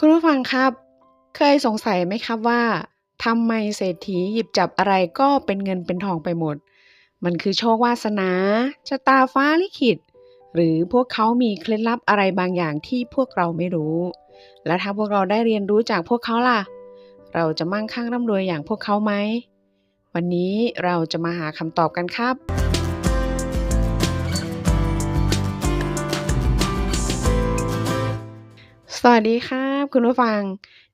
คุณผู้ฟังครับ เคยสงสัยไหมครับว่าทำไมเศรษฐีหยิบจับอะไรก็เป็นเงินเป็นทองไปหมด มันคือโชควาสนาชะตาฟ้าลิขิต หรือพวกเขามีเคล็ดลับอะไรบางอย่างที่พวกเราไม่รู้ และถ้าพวกเราได้เรียนรู้จากพวกเขาล่ะ เราจะมั่งคั่งร่ำรวยอย่างพวกเขาไหม วันนี้เราจะมาหาคำตอบกันครับสวัสดีครับ คุณผู้ฟัง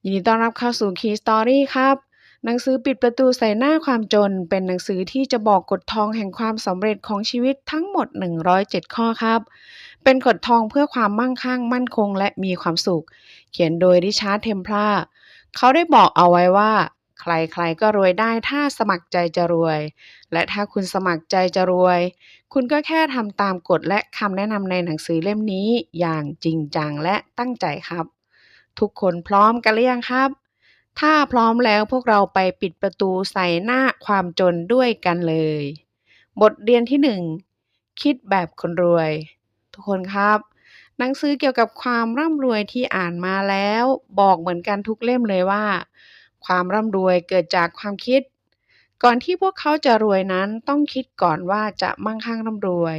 ยินดีต้อนรับเข้าสู่ Key Story ครับ หนังสือปิดประตูใส่หน้าความจน เป็นหนังสือที่จะบอกกฎทองแห่งความสำเร็จของชีวิตทั้งหมด 107 ข้อครับ เป็นกฎทองเพื่อความมั่งคั่ง มั่นคง และมีความสุข เขียนโดยริชาร์ดเทมพลาเขาได้บอกเอาไว้ว่า ใครๆก็รวยได้ถ้าสมัครใจจะรวย และถ้าคุณสมัครใจจะรวย คุณก็แค่ทำตามกฎและคำแนะนำในหนังสือเล่มนี้อย่างจริงจังและตั้งใจครับ ทุกคนพร้อมกันหรือยังครับ ถ้าพร้อมแล้วพวกเราไปปิดประตูใส่หน้าความจนด้วยกันเลย บทเรียนที่หนึ่งคิดแบบคนรวย ทุกคนครับ หนังสือเกี่ยวกับความร่ำรวยที่อ่านมาแล้ว บอกเหมือนกันทุกเล่มเลยว่า ความร่ำรวยเกิดจากความคิดก่อนที่พวกเขาจะรวยนั้นต้องคิดก่อนว่าจะมั่งคั่งร่ำรวย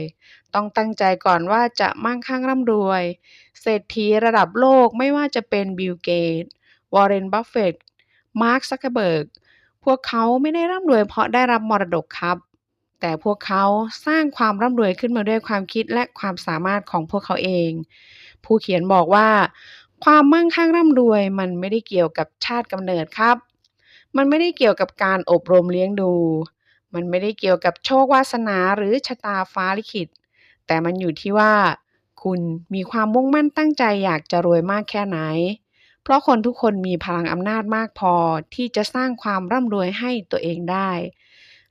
ต้องตั้งใจก่อนว่าจะมั่งคั่งร่ำรวย เศรษฐีระดับโลกไม่ว่าจะเป็นบิลเกต วอร์เรน บัฟเฟตมาร์ค ซักเคเบิร์ก พวกเขาไม่ได้ร่ำรวยเพราะได้รับมรดกครับ แต่พวกเขาสร้างความร่ำรวยขึ้นมาด้วยความคิดและความสามารถของพวกเขาเอง ผู้เขียนบอกว่า ความมั่งคั่งร่ำรวยมันไม่ได้เกี่ยวกับชาติกำเนิดครับ มันไม่ได้เกี่ยวกับการอบรมเลี้ยงดู มันไม่ได้เกี่ยวกับโชควาสนาหรือชะตาฟ้าลิขิต แต่มันอยู่ที่ว่า คุณมีความมุ่งมั่นตั้งใจอยากจะรวยมากแค่ไหน เพราะคนทุกคนมีพลังอำนาจมากพอที่จะสร้างความร่ำรวยให้ตัวเองได้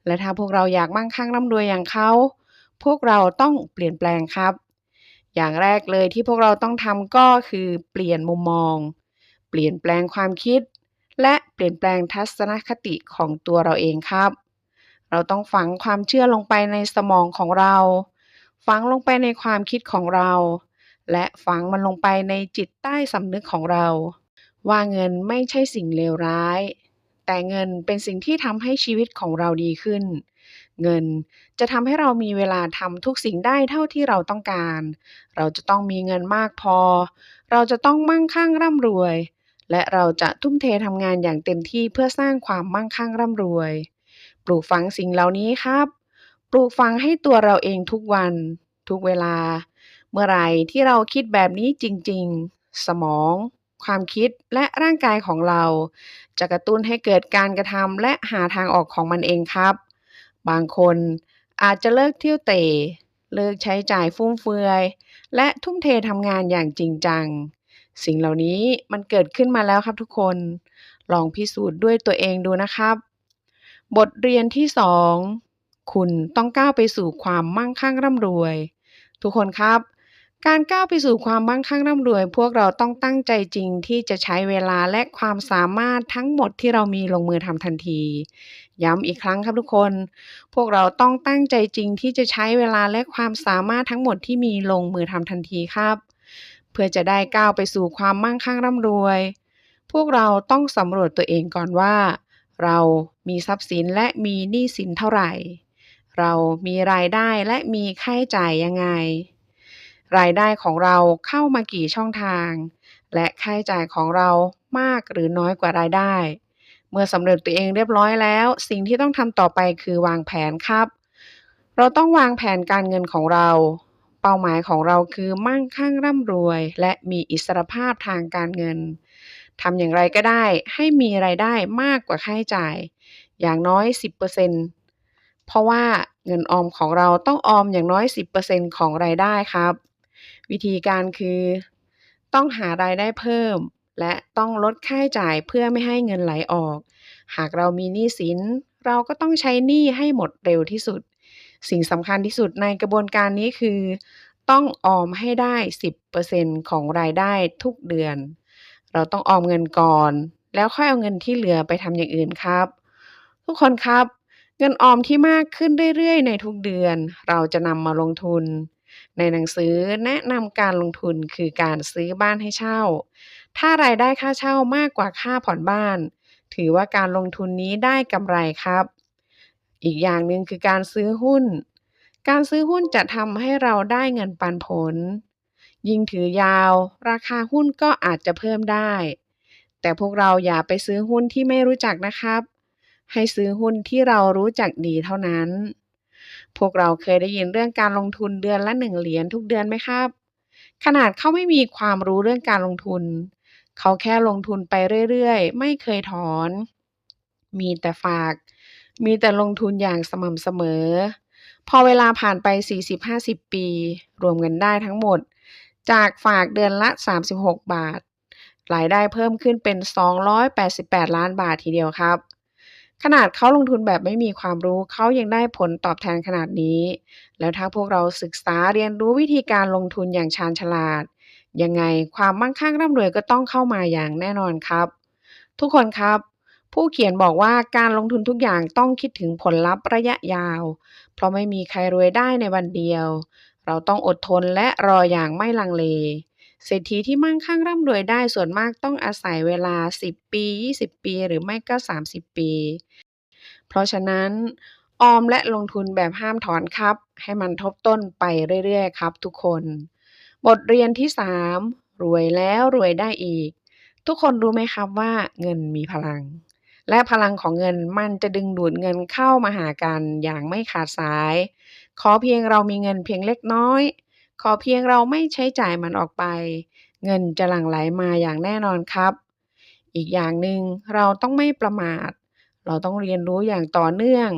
และถ้าพวกเราอยากมั่งคั่งร่ำรวยอย่างเขาพวกเราต้องเปลี่ยนแปลงครับ อย่างแรกเลยที่พวกเราต้องทำก็คือเปลี่ยนมุมมอง เปลี่ยนแปลงความคิด และเปลี่ยนแปลงทัศนคติของตัวเราเองครับ เราต้องฝังความเชื่อลงไปในสมองของเรา ฝังลงไปในความคิดของเรา และฝังมันลงไปในจิตใต้สำนึกของเรา ว่าเงินไม่ใช่สิ่งเลวร้าย แต่เงินเป็นสิ่งที่ทำให้ชีวิตของเราดีขึ้น เงินจะทำให้เรามีเวลาทำทุกสิ่งได้เท่าที่เราต้องการ เราจะต้องมีเงินมากพอ เราจะต้องมั่งคั่งร่ำรวย และเราจะทุ่มเททำงานอย่างเต็มที่เพื่อสร้างความมั่งคั่งร่ำรวย ปลูกฝังสิ่งเหล่านี้ครับ ลูกฝังให้ตัวเราเองทุกวัน ทุกเวลา เมื่อไรที่เราคิดแบบนี้จริง ๆ สมอง ความคิดและร่างกายของเรา จะกระตุ้นให้เกิดการกระทำและหาทางออกของมันเองครับ บางคนอาจจะเลิกเที่ยวเตะเลิกใช้จ่ายฟุ่มเฟือย และทุ่มเททำงานอย่างจริงจัง สิ่งเหล่านี้มันเกิดขึ้นมาแล้วครับทุกคน ลองพิสูจน์ด้วยตัวเองดูนะครับ บทเรียนที่ 2 คุณต้องก้าวไปสู่ความมั่งคั่งร่ำรวย ทุกคนครับ การก้าวไปสู่ความมั่งคั่งร่ำรวย พวกเราต้องตั้งใจจริงที่จะใช้เวลาและความสามารถทั้งหมดที่เรามีลงมือทำทันที ย้ำอีกครั้งครับทุกคน พวกเราต้องตั้งใจจริงที่จะใช้เวลาและความสามารถทั้งหมดที่มีลงมือทำทันทีครับ เพื่อจะได้ก้าวไปสู่ความมั่งคั่งร่ำรวย พวกเราต้องสำรวจตัวเองก่อนว่า เรามีทรัพย์สินและมีหนี้สินเท่าไหร่ เรามีรายได้และมีค่าใช้จ่ายยังไง รายได้ของเราเข้ามากี่ช่องทาง และค่าใช้จ่ายของเรามากหรือน้อยกว่ารายได้ เมื่อสำเร็จตัวเองเรียบร้อยแล้ว สิ่งที่ต้องทำต่อไปคือวางแผนครับ เราต้องวางแผนการเงินของเรา เป้าหมายของเราคือมั่งคั่งร่ำรวย และมีอิสรภาพทางการเงินทำอย่างไรก็ได้ให้มีรายได้มากกว่าค่าใช้จ่าย อย่างน้อย 10% เพราะว่าเงินออมของเราต้องออมอย่างน้อย 10%ของรายได้ครับ วิธีการคือ ต้องหารายได้เพิ่ม และต้องลดค่าใช้จ่ายเพื่อไม่ให้เงินไหลออก หากเรามีหนี้สิน เราก็ต้องใช้หนี้ให้หมดเร็วที่สุด สิ่งสำคัญที่สุดในกระบวนการนี้คือ ต้องออมให้ได้ 10%ของรายได้ทุกเดือน เราต้องออมเงินก่อน แล้วค่อยเอาเงินที่เหลือไปทำอย่างอื่นครับ ทุกคนครับ เงินออมที่มากขึ้นเรื่อยๆ ในทุกเดือน เราจะนำมาลงทุน ในหนังสือแนะนำการลงทุนคือการซื้อบ้านให้เช่า ถ้ารายได้ค่าเช่ามากกว่าค่าผ่อนบ้าน ถือว่าการลงทุนนี้ได้กำไรครับ อีกอย่างหนึ่งคือการซื้อหุ้น การซื้อหุ้นจะทำให้เราได้เงินปันผล ยิ่งถือยาว ราคาหุ้นก็อาจจะเพิ่มได้ แต่พวกเราอย่าไปซื้อหุ้นที่ไม่รู้จักนะครับ ให้ซื้อหุ้นที่เรารู้จักดีเท่านั้น พวกเราเคยได้ยินเรื่องการลงทุนเดือนละ1เหรียญทุกเดือนไหมครับ ขนาดเขาไม่มีความรู้เรื่องการลงทุน เขาแค่ลงทุนไปเรื่อยๆ ไม่เคยถอน มีแต่ฝาก มีแต่ลงทุนอย่างสม่ำเสมอ พอเวลาผ่านไป 40-50 ปี รวมเงินได้ทั้งหมด จากฝากเดือนละ 36 บาทรายได้เพิ่มขึ้นเป็น 288 ล้านบาททีเดียวครับ ขนาดเขาลงทุนแบบไม่มีความรู้เขายังได้ผลตอบแทนขนาดนี้ แล้วถ้าพวกเราศึกษาเรียนรู้วิธีการลงทุนอย่างชาญฉลาด ยังไงความมั่งคั่งร่ำรวยก็ต้องเข้ามาอย่างแน่นอนครับ ทุกคนครับ ผู้เขียนบอกว่าการลงทุนทุกอย่างต้องคิดถึงผลลัพธ์ระยะยาว เพราะไม่มีใครรวยได้ในวันเดียว เราต้องอดทนและรออย่างไม่ลังเล เศรษฐีที่มั่งคั่งร่ำรวยได้ส่วนมากต้องอาศัยเวลา 10 ปี 20 ปี หรือไม่ก็ 30 ปี เพราะฉะนั้น ออมและลงทุนแบบห้ามถอนครับ ให้มันทบต้นไปเรื่อยๆ ครับทุกคน บทเรียนที่ 3 รวยแล้วรวยได้อีก ทุกคนรู้ไหมครับว่าเงินมีพลัง และพลังของเงินมันจะดึงดูดเงินเข้ามาหากันอย่างไม่ขาดสาย ขอเพียงเรามีเงินเพียงเล็กน้อย ขอเพียงเราไม่ใช้จ่ายมันออกไป เงินจะหลั่งไหลมาอย่างแน่นอนครับ อีกอย่างหนึ่งเราต้องไม่ประมาท เราต้องเรียนรู้อย่างต่อเนื่อง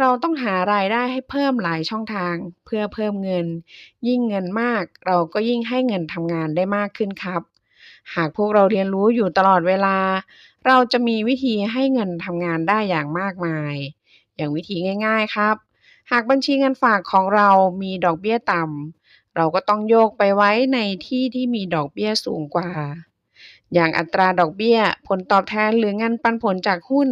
เราต้องหารายได้ให้เพิ่มหลายช่องทาง เพื่อเพิ่มเงิน ยิ่งเงินมาก เราก็ยิ่งให้เงินทำงานได้มากขึ้นครับ หากพวกเราเรียนรู้อยู่ตลอดเวลา เราจะมีวิธีให้เงินทำงานได้อย่างมากมาย อย่างวิธีง่าย ๆครับ หากบัญชีเงินฝากของเรามีดอกเบี้ยต่ำ เราก็ต้องโยกไปไว้ในที่ที่มีดอกเบี้ยสูงกว่า อย่างอัตราดอกเบี้ย ผลตอบแทนหรือเงินปันผลจากหุ้น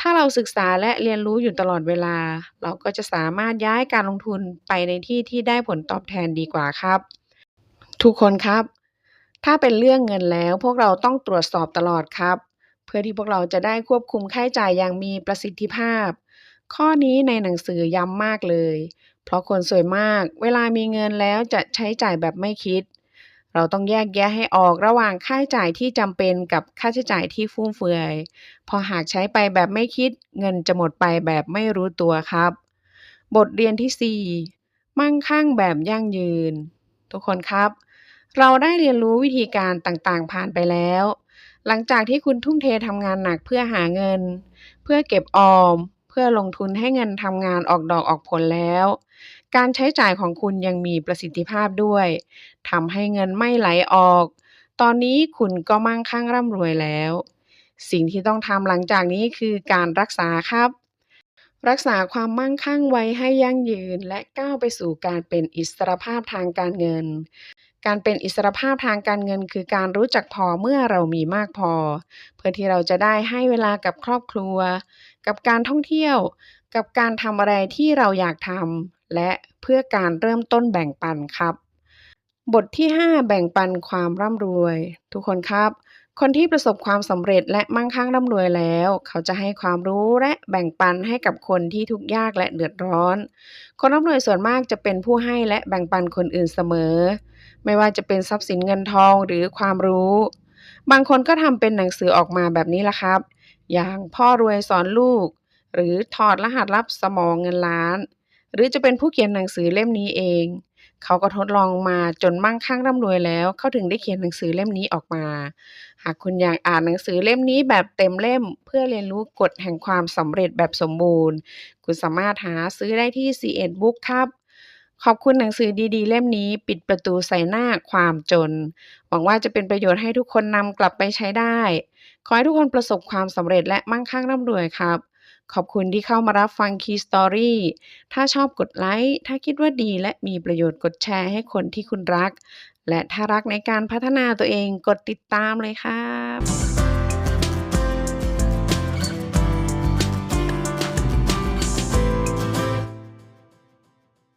ถ้าเราศึกษาและเรียนรู้อยู่ตลอดเวลา เราก็จะสามารถย้ายการลงทุนไปในที่ที่ได้ผลตอบแทนดีกว่าครับ ทุกคนครับ ถ้าเป็นเรื่องเงินแล้วพวกเราต้องตรวจสอบตลอดครับ เพื่อที่พวกเราจะได้ควบคุมค่าใช้จ่ายอย่างมีประสิทธิภาพ ข้อนี้ในหนังสือย้ำมากเลย เพราะคนส่วนมากเวลามีเงินแล้วจะใช้จ่ายแบบไม่คิด เราต้องแยกแยะให้ออกระหว่างค่าใช้จ่ายที่จำเป็นกับค่าใช้จ่ายที่ฟุ่มเฟือยพราะหากใช้ไปแบบไม่คิด เงินจะหมดไปแบบไม่รู้ตัวครับ บทเรียนที่ 4 มั่งคั่งแบบยั่งยืน ทุกคนครับ เราได้เรียนรู้วิธีการต่างๆผ่านไปแล้ว หลังจากที่คุณทุ่มเททำงานหนักเพื่อหาเงิน เพื่อเก็บออม พื่อลงทุนให้เงินทำงานออกดอกออกผลแล้ว การใช้จ่ายของคุณยังมีประสิทธิภาพด้วยทำให้เงินไม่ไหลออก ตอนนี้คุณก็มั่งคั่งร่ำรวยแล้ว สิ่งที่ต้องทำหลังจากนี้คือการรักษาครับ รักษาความมั่งคั่งไว้ให้ยั่งยืนและก้าวไปสู่การเป็นอิสรภาพทางการเงิน การเป็นอิสรภาพทางการเงิน คือการรู้จักพอเมื่อเรามีมากพอ เพื่อที่เราจะได้ให้เวลากับครอบครัว กับการท่องเที่ยว กับการทำอะไรที่เราอยากทำและเพื่อการเริ่มต้นแบ่งปันครับ บทที่ 5 แบ่งปันความร่ำรวย ทุกคนครับ คนที่ประสบความสำเร็จและมั่งคั่งร่ำรวยแล้ว เขาจะให้ความรู้และแบ่งปันให้กับคนที่ทุกข์ยากและเดือดร้อน คนร่ำรวยส่วนมากจะเป็นผู้ให้และแบ่งปันคนอื่นเสมอ ไม่ว่าจะเป็นทรัพย์สินเงินทองหรือความรู้ บางคนก็ทำเป็นหนังสือออกมาแบบนี้ละครับ อย่างพ่อรวยสอนลูก หรือถอดรหัสลับสมองเงินล้าน หรือจะเป็นผู้เขียนหนังสือเล่มนี้เอง เขาก็ทดลองมาจนมั่งคั่งร่ำรวยแล้ว เขาถึงได้เขียนหนังสือเล่มนี้ออกมา หากคุณอยากอ่านหนังสือเล่มนี้แบบเต็มเล่ม เพื่อเรียนรู้กฎแห่งความสำเร็จแบบสมบูรณ์ คุณสามารถหาซื้อได้ที่ C1 Book ครับ ขอบคุณหนังสือดีๆ เล่มนี้ ปิดประตูใส่หน้าความจน หวังว่าจะเป็นประโยชน์ให้ทุกคนนำกลับไปใช้ได้ ขอให้ทุกคนประสบความสำเร็จและมั่งคั่งร่ำรวยครับ ขอบคุณที่เข้ามารับฟัง Key Story ถ้าชอบกดไลค์ ถ้าคิดว่าดีและมีประโยชน์กดแชร์ให้คนที่คุณรัก และถ้ารักในการพัฒนาตัวเองกดติดตามเลยครับ